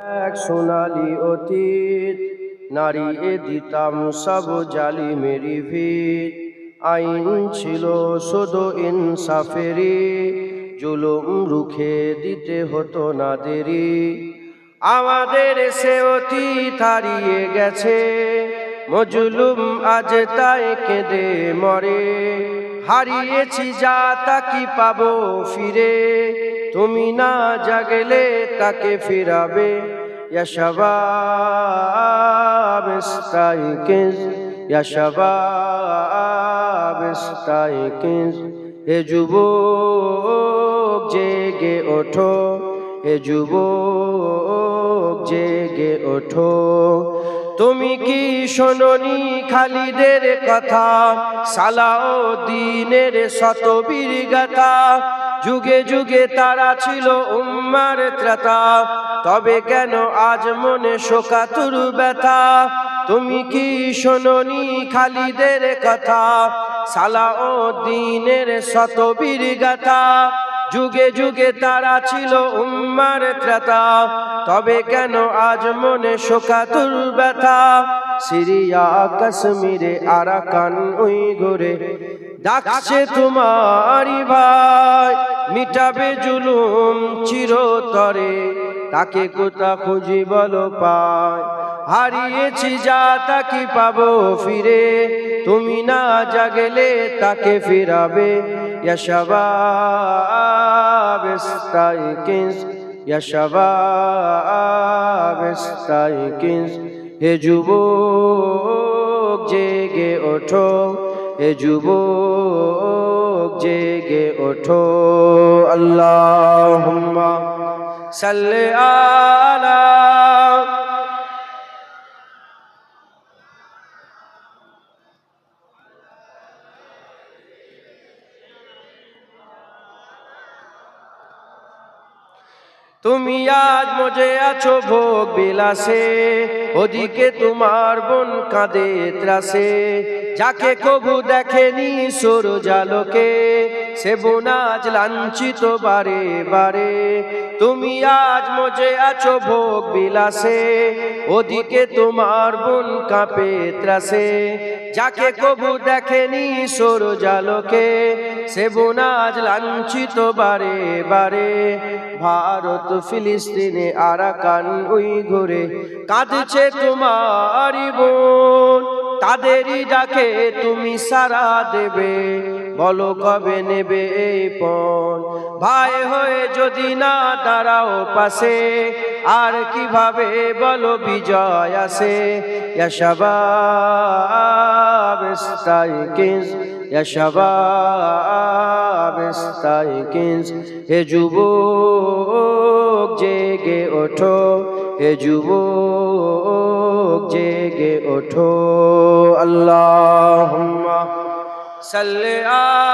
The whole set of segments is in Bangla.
এক সোনালি অতীত, নারী দিতাম সব জালি মেরি ভিত। আইন ছিল শুধু ইনসাফেরি জুলুম রুখে দিতে হতো না দেরি। আমাদের সে অতীত হারিয়ে গেছে, মজলুম আজ তাই কেঁদে মরে। হারিয়েছি যা তা কি পাবো ফিরে? তুমি না জাগলে তাকে ফিরাবে। হে যুবক, জেগে ওঠো। হে যুবক, জেগে ওঠো। তুমি কি শোনি খালিদের কথা? সালাও দিনের শতবীর গাথা। যুগে যুগে তারা ছিল উম্মার ত্রাতা। তবে কেন আজ মনে শোকাতুর ব্যথা? তুমি কি শোনি খালিদের কথা? সালাও দিনের শতবীর গাথা। যুগে যুগে তারা ছিল উম্মার ত্রাতা। তবে কেন আজ মনে শোকাতুর ব্যথা? সিরিয়া, কাশ্মীরে, আরাকান ওই ঘুরে ডাকছে তোমারি ভাই, মিটাবে জুলুম চিরতরে। তাকে কোথা খুঁজি বলো পায় হারিয়েছি যা তাকে পাবো ফিরে? তুমি না জাগলে তাকে ফিরাবে। ইয়াশাবাব ইস্তাইকিস হে যুবক জেগে ওঠো হে যুবক জেগে ওঠো। আল্লাহ সাল্লে আলা তুমি আজ মজে আছো ভোগ বিলাসে, ওদিকে তোমার বোন কাঁদে ত্রাসে। যাকে কবু দেখেনি সর জালকে সে বোন আজ লাঞ্ছিত বারে বারে। তুমি আজ মজে আছো ভোগ বিলাসে, ওদিকে তোমার বোন কাঁপে ত্রাসে। যাকে কবু দেখেনি সর জালকে সে বোন আজ লাঞ্ছিত বারে বারে। ভারত ফিলিস্তিনে আরাকান ওই ঘুরে। কাঁদছে তোমারি বোন। তাদেরই ডাকে তুমি সারা দেবে। বলো কবে নেবে এই পণ। ভাই হয়ে যদি না দাঁড়াও পাশে আর কীভাবে বলো বিজয় আসে? ইয়াশাবাব ইস্তাইকিস ইয়াশাবাব ইস্তাইকিস হে যুবক, জেগে ওঠো, হে যুবক, জেগে ওঠো। আল্লাহুম্মা সাল্লি আলা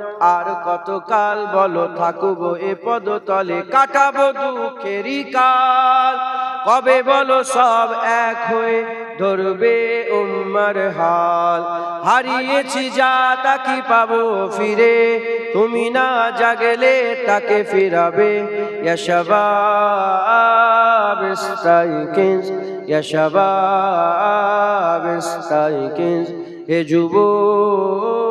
আর কতকাল বলো থাকব এ পদতলে? কাটাবো দুঃখেরই কাল। কবে বলো সব এক হয়ে ধরবে উম্মার হাল? হারিয়েছি যা তাকি পাবো ফিরে? তুমি না জাগলে তাকে ফিরাবে। ইয়াশাবাব ইস্তাইকিস ইয়াশাবাব ইস্তাইকিস হে যুবক